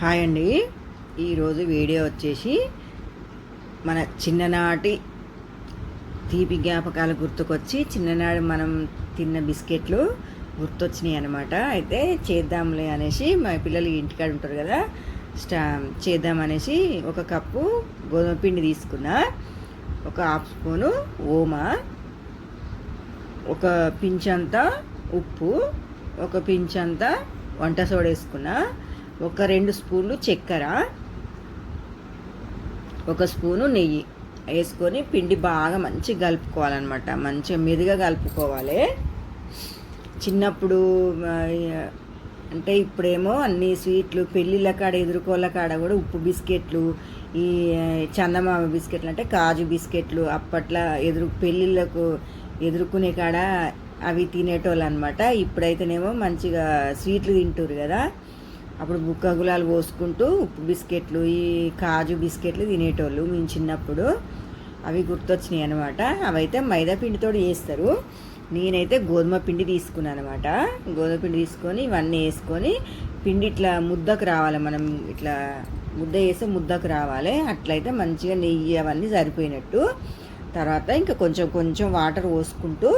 Hi అండి. ఈరోజు video వచ్చేసి మన చిన్ననాటి తీపి జ్ఞాపకాలు గుర్తుకొచ్చి చిన్ననాడు మనం తిన్న బిస్కెట్లు గుర్తొచ్చినాయి అనమాట అయితే చేద్దాంలే అనేసి మా పిల్లలు ఇంటికాడ ఉంటారు కదా స్టా చేద్దామనేసి ఒక కప్పు గోధుమ పిండి తీసుకున్నా ఒక హాఫ్ స్పూను ఓమా ఒక పించంతా ఉప్పు ఒక పించంతా వంట సోడా వేసుకున్నా ఒక రెండు స్పూన్లు చక్కెర ఒక స్పూను నెయ్యి వేసుకొని పిండి బాగా మంచిగా కలుపుకోవాలన్నమాట. మంచిగా మెదుగా కలుపుకోవాలి. చిన్నప్పుడు అంటే ఇప్పుడేమో అన్ని స్వీట్లు పెళ్ళిళ్ళ కాడ ఎదుర్కోళ్ళ కాడ కూడా ఉప్పు బిస్కెట్లు ఈ చందమామ బిస్కెట్లు అంటే కాజు బిస్కెట్లు అప్పట్లో ఎదురు పెళ్ళిళ్ళకు ఎదుర్కొనే కాడ అవి తినేటోళ్ళు అనమాట ఇప్పుడైతేనేమో మంచిగా స్వీట్లు తింటారు కదా. అప్పుడు బుక్క గులాలు పోసుకుంటూ ఉప్పు బిస్కెట్లు ఈ కాజు బిస్కెట్లు తినేటోళ్ళు మేము చిన్నప్పుడు. అవి గుర్తొచ్చినాయి అనమాట అవైతే మైదా పిండితో చేస్తారు. నేనైతే గోధుమ పిండి తీసుకున్నాను అనమాట గోధుమ పిండి తీసుకొని ఇవన్నీ వేసుకొని పిండి ఇట్లా ముద్దకు రావాలి. మనం ఇట్లా ముద్ద వేస్తే ముద్దకు రావాలి. అట్లయితే మంచిగా నెయ్యి అవన్నీ సరిపోయినట్టు. తర్వాత ఇంకా కొంచెం కొంచెం వాటర్ పోసుకుంటూ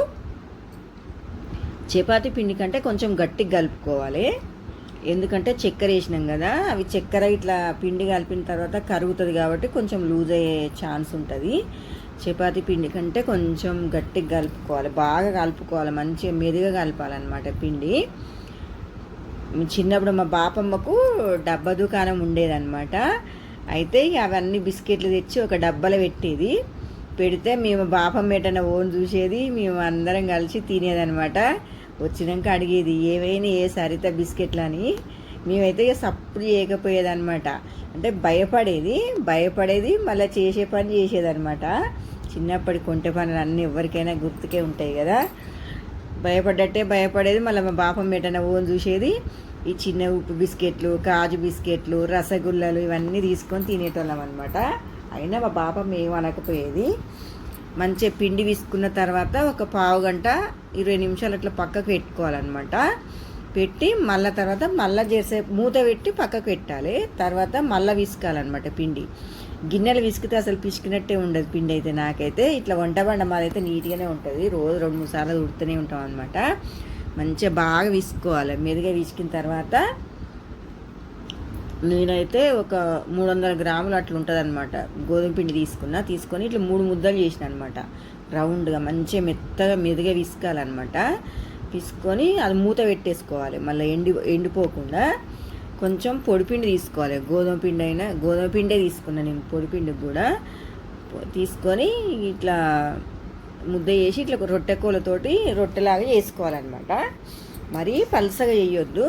చపాతీ పిండి కంటే కొంచెం గట్టిగా కలుపుకోవాలి. ఎందుకంటే చక్కెర వేసినాం కదా అవి చక్కెర ఇట్లా పిండి కలిపిన తర్వాత కరుగుతుంది కాబట్టి కొంచెం లూజ్ అయ్యే ఛాన్స్ ఉంటుంది. చపాతీ పిండి కంటే కొంచెం గట్టిగా కలుపుకోవాలి బాగా కలుపుకోవాలి మంచిగా మెరుగా కలపాలన్నమాట పిండి. చిన్నప్పుడు మా బాపమ్మకు డబ్బా దుకాణం ఉండేదన్నమాట. అయితే అవన్నీ బిస్కెట్లు తెచ్చి ఒక డబ్బాలో పెట్టేది. పెడితే మేము బాపమ్మ ఎటన్నా ఓన్ చూసేది మేము అందరం కలిసి తినేదన్నమాట. వచ్చినాక అడిగేది ఏవైనా ఏ సరిత బిస్కెట్లు అని? మేమైతే ఇక సప్పుడు చేయకపోయేదన్నమాట. అంటే భయపడేది భయపడేది మళ్ళీ చేసే పని చేసేదన్నమాట. చిన్నప్పటి కొంటె పనులు అన్నీ ఎవరికైనా గుర్తుకే ఉంటాయి కదా. భయపడ్డట్టే భయపడేది మళ్ళీ మా బాపం ఎటన్నా ఓన్ చూసేది ఈ చిన్న ఉప్పు బిస్కెట్లు కాజు బిస్కెట్లు రసగుల్లలు ఇవన్నీ తీసుకొని తినేటోళ్ళం అనమాట అయినా మా పాపం ఏమనకపోయేది అనకపోయేది. మంచిగా పిండి విసుకున్న తర్వాత ఒక పావు గంట ఇరవై నిమిషాలు అట్లా పక్కకు పెట్టుకోవాలన్నమాట. పెట్టి మళ్ళా తర్వాత మళ్ళా చేసే మూత పెట్టి పక్కకు పెట్టాలి. తర్వాత మళ్ళీ విసుకాలన్నమాట పిండి. గిన్నెలు విసికితే అసలు పిసికినట్టే ఉండదు పిండి అయితే నాకైతే. ఇట్లా వంట బండ మాదైతే నీట్గానే ఉంటుంది. రోజు రెండు మూడు సార్లు ఉడుతూనే ఉంటాం అనమాట మంచిగా బాగా విసుకోవాలి. మెరుగా విసికిన తర్వాత నేనైతే ఒక మూడు వందల గ్రాములు అట్లా ఉంటుంది అనమాట గోధుమ పిండి తీసుకున్నా తీసుకొని ఇట్లా మూడు ముద్దలు చేసిన అనమాట రౌండ్గా మంచిగా మెత్తగా మెదుగా విసుకాలన్నమాట. పిసుకొని అది మూత పెట్టేసుకోవాలి. మళ్ళీ ఎండి ఎండిపోకుండా కొంచెం పొడిపిండి తీసుకోవాలి. గోధుమ పిండి అయినా గోధుమ పిండే తీసుకున్నా నేను పొడిపిండి కూడా. తీసుకొని ఇట్లా ముద్ద చేసి ఇట్లా రొట్టె కూలతోటి రొట్టెలాగా చేసుకోవాలన్నమాట. మరీ పలసగా చేయొద్దు.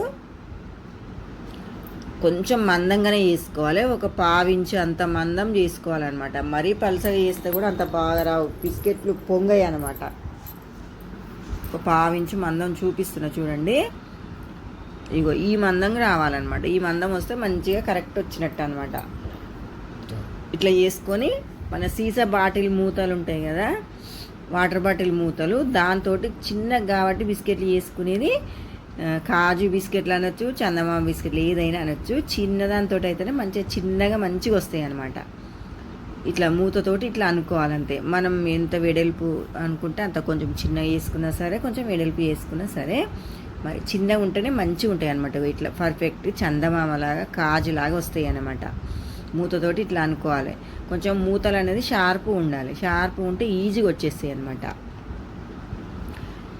కొంచెం మందంగానే చేసుకోవాలి. ఒక పావించి అంత మందం చేసుకోవాలన్నమాట. మరీ పలసగా చేస్తే కూడా అంత బాగా రావు. బిస్కెట్లు పొంగాయి అనమాట ఒక పావించి మందం చూపిస్తున్నా చూడండి. ఇగో ఈ మందం రావాలన్నమాట. ఈ మందం వస్తే మంచిగా కరెక్ట్ వచ్చినట్టు అనమాట ఇట్లా చేసుకొని మన సీసా బాటిల్ మూతలు ఉంటాయి కదా వాటర్ బాటిల్ మూతలు దాంతో చిన్నగా కాబట్టి బిస్కెట్లు చేసుకునేది కాజు బిస్కెట్లు అనొచ్చు చందమామ బిస్కెట్లు ఏదైనా అనొచ్చు. చిన్నదానితో అయితేనే మంచిగా చిన్నగా మంచిగా వస్తాయి అనమాట ఇట్లా మూతతోటి ఇట్లా అనుకోవాలంతే. మనం ఎంత వెడల్పు అనుకుంటే అంత కొంచెం చిన్నగా వేసుకున్నా సరే కొంచెం వెడల్పు వేసుకున్నా సరే మరి చిన్నగా ఉంటేనే మంచిగా ఉంటాయి అనమాట ఇట్లా పర్ఫెక్ట్ చందమామలాగా కాజులాగా వస్తాయి అన్నమాట. మూతతోటి ఇట్లా అనుకోవాలి. కొంచెం మూతలు అనేది షార్ప్ ఉండాలి. షార్ప్ ఉంటే ఈజీగా వచ్చేస్తాయి అనమాట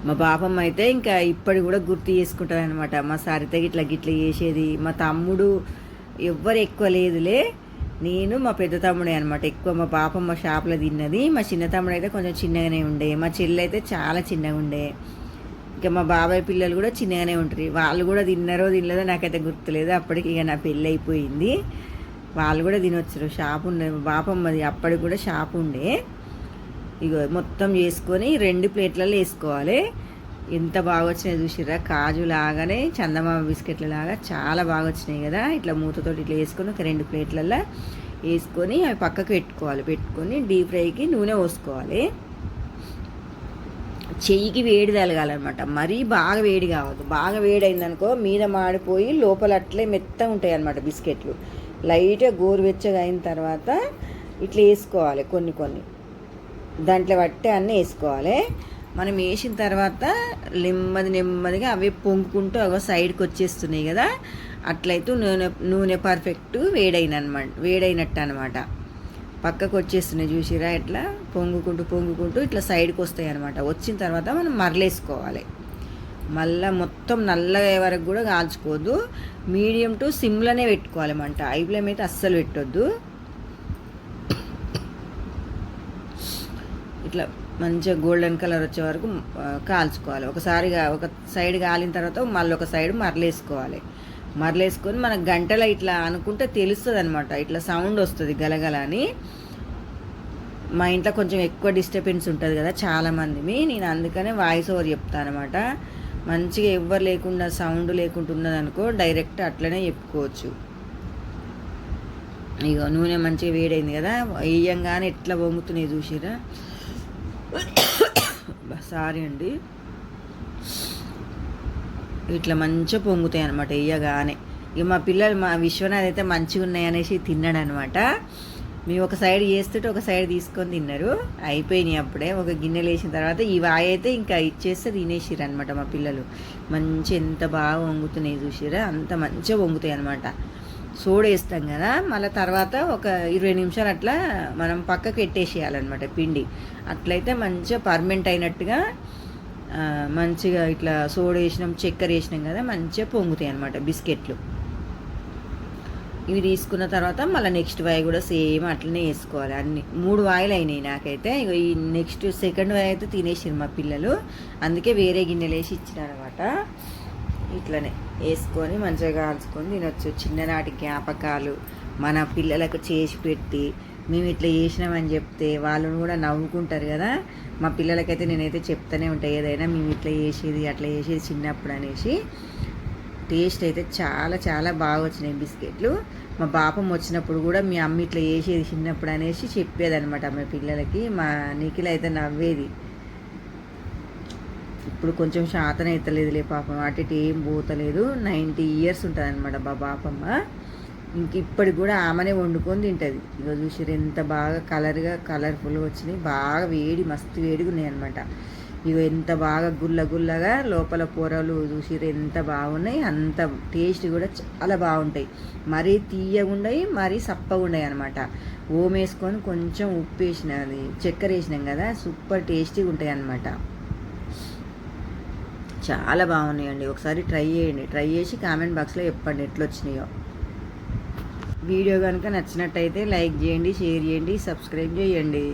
మా పాపమ్మ అయితే ఇంకా ఇప్పటి కూడా గుర్తు చేసుకుంటుంది అనమాట మా సరిత గిట్లా గిట్ల చేసేది. మా తమ్ముడు ఎవ్వరు ఎక్కువ లేదులే. నేను మా పెద్ద తమ్ముడే అనమాట ఎక్కువ మా పాపమ్మ షాప్లో తిన్నది. మా చిన్న తమ్ముడు అయితే కొంచెం చిన్నగానే ఉండే. మా చెల్లి అయితే చాలా చిన్నగా ఉండే. ఇంకా మా బాబాయ్ పిల్లలు కూడా చిన్నగానే ఉంటారు. వాళ్ళు కూడా తిన్నారో తినలేదో నాకైతే గుర్తులేదు. అప్పటికి ఇక నా పెళ్ళి అయిపోయింది. వాళ్ళు కూడా తినొచ్చారు. షాప్ ఉండే. మా బాపమ్మది అప్పటికి కూడా షాప్ ఉండే. ఇగో మొత్తం చేసుకొని రెండు ప్లేట్లలో వేసుకోవాలి. ఎంత బాగా వచ్చినాయి చూసిర్రా? కాజు లాగానే చందమామ బిస్కెట్ల లాగా చాలా బాగా వచ్చినాయి కదా? ఇట్లా మూతతోటి ఇట్లా వేసుకొని ఒక రెండు ప్లేట్లలో వేసుకొని అవి పక్కకు పెట్టుకోవాలి. పెట్టుకొని డీప్ ఫ్రైకి నూనె పోసుకోవాలి. చెయ్యికి వేడి తలగాలన్నమాట మరీ బాగా వేడి కావద్దు. బాగా వేడి అయిందనుకో మీద మాడిపోయి లోపల అట్లే మెత్తగా ఉంటాయి అన్నమాట బిస్కెట్లు. లైట్గా గోరువెచ్చగా అయిన తర్వాత ఇట్లా వేసుకోవాలి కొన్ని కొన్ని. దాంట్లో పట్టే అన్నీ వేసుకోవాలి. మనం వేసిన తర్వాత నెమ్మది నెమ్మదిగా అవి పొంగుకుంటూ అవి సైడ్కి వచ్చేస్తున్నాయి కదా. అట్లయితే నూనె నూనె పర్ఫెక్ట్ వేడైన అనమాట వేడైనట్టు అనమాట. పక్కకు వచ్చేస్తున్నాయి చూసిరా ఇట్లా పొంగుకుంటూ పొంగుకుంటూ ఇట్లా సైడ్కి వస్తాయి అనమాట. వచ్చిన తర్వాత మనం మరలేసుకోవాలి. మళ్ళీ మొత్తం నల్లగా వరకు కూడా కాల్చుకోవద్దు. మీడియం టు సిమ్లోనే పెట్టుకోవాలి మంట. ఐ అయితే అస్సలు పెట్టొద్దు. ఇట్లా మంచిగా గోల్డెన్ కలర్ వచ్చే వరకు కాల్చుకోవాలి. ఒకసారిగా ఒక సైడ్ కాలిన తర్వాత మళ్ళీ ఒక సైడ్ మరలేసుకోవాలి. మరలేసుకొని మనకు గంటలో ఇట్లా అనుకుంటే తెలుస్తుంది అనమాట ఇట్లా సౌండ్ వస్తుంది గలగల అని. మా ఇంట్లో కొంచెం ఎక్కువ డిస్టర్బెన్స్ ఉంటుంది కదా చాలామంది నేను అందుకనే వాయిస్ ఓవర్ చెప్తాను అనమాట మంచిగా ఎవ్వరు లేకుండా సౌండ్ లేకుండా ఉన్నదనుకో డైరెక్ట్ అట్లనే చెప్పుకోవచ్చు. ఇగో నూనె మంచిగా వేడైంది కదా. వేయంగానే ఎట్లా పొంగుతున్నాయి చూసిరా సారీ అండి. ఇట్లా మంచిగా పొంగుతాయి అనమాట వేయగానే. ఇక మా పిల్లలు మా విశ్వనాథ్ అయితే మంచిగా ఉన్నాయి అనేసి తిన్నాడు అనమాట మేము ఒక సైడ్ చేస్తుంటే ఒక సైడ్ తీసుకొని తిన్నారు. అయిపోయినాయి అప్పుడే. ఒక గిన్నెలు వేసిన తర్వాత ఈ వాయి అయితే ఇంకా ఇచ్చేస్తే తినేసిరు అనమాట మా పిల్లలు. మంచి ఎంత బాగా వంగుతున్నాయి చూసిరా అంత మంచిగా వంగుతాయి అనమాట సోడ వేస్తాం కదా మళ్ళీ తర్వాత ఒక ఇరవై నిమిషాలు అట్లా మనం పక్కకు పెట్టేసేయాలన్నమాట పిండి. అట్లయితే మంచిగా పర్మెంట్ అయినట్టుగా మంచిగా ఇట్లా సోడ వేసినాం చక్కెర వేసినాం కదా మంచిగా పొంగుతాయి అనమాట బిస్కెట్లు. ఇవి తీసుకున్న తర్వాత మళ్ళీ నెక్స్ట్ వాయి కూడా సేమ్ అట్లనే వేసుకోవాలి అన్ని. మూడు వాయిలు అయినాయి నాకైతే. ఇగో ఈ నెక్స్ట్ సెకండ్ వాయి అయితే తినేసారు మా పిల్లలు. అందుకే వేరే గిన్నెలు వేసి ఇచ్చినారనమాట ఇట్లనే. వేసుకొని మంచిగా కాల్చుకొని తినొచ్చు. చిన్ననాటి జ్ఞాపకాలు మన పిల్లలకు చేసి పెట్టి మేము ఇట్లా చేసినామని చెప్తే వాళ్ళు కూడా నవ్వుకుంటారు కదా. మా పిల్లలకైతే నేనైతే చెప్తానే ఉంటాయి ఏదైనా మేము ఇట్లా చేసేది అట్లా చేసేది చిన్నప్పుడు అనేసి. టేస్ట్ అయితే చాలా చాలా బాగా వచ్చినాయి బిస్కెట్లు. మా పాపం వచ్చినప్పుడు కూడా మీ అమ్మ ఇట్లా చేసేది చిన్నప్పుడు అనేసి చెప్పేదనమాట మా పిల్లలకి. మా నిఖిల్ అయితే నవ్వేది. ఇప్పుడు కొంచెం శాతం అవుతలేదులే పాపం. అటు ఇటు ఏం పోతలేదు. నైంటీ ఇయర్స్ ఉంటుంది అనమాట మా పాపమ్మ ఇంక ఇప్పటికి కూడా ఆమెనే వండుకొని తింటుంది. ఇక చూసారు ఎంత బాగా కలర్గా కలర్ఫుల్గా వచ్చినాయి. బాగా వేడి మస్తు వేడిగా ఉన్నాయి అనమాట ఇక ఎంత బాగా గుల్ల గుల్లగా లోపల పొరలు చూసిరు ఎంత బాగున్నాయి. అంత టేస్ట్ కూడా చాలా బాగుంటాయి. మరీ తీయగుండయి మరీ సప్పగా ఉన్నాయి అనమాట ఓం వేసుకొని కొంచెం ఉప్పు వేసిన అది చక్కెర వేసినాం కదా సూపర్ టేస్టీగా ఉంటాయి అనమాట చాలా బాగున్నాయండి. ఒకసారి ట్రై చేయండి. ట్రై చేసి కామెంట్ బాక్స్లో చెప్పండి ఎట్లా వచ్చినాయో వీడియో కనుక నచ్చినట్టయితే లైక్ చేయండి షేర్ చేయండి సబ్స్క్రైబ్ చేయండి.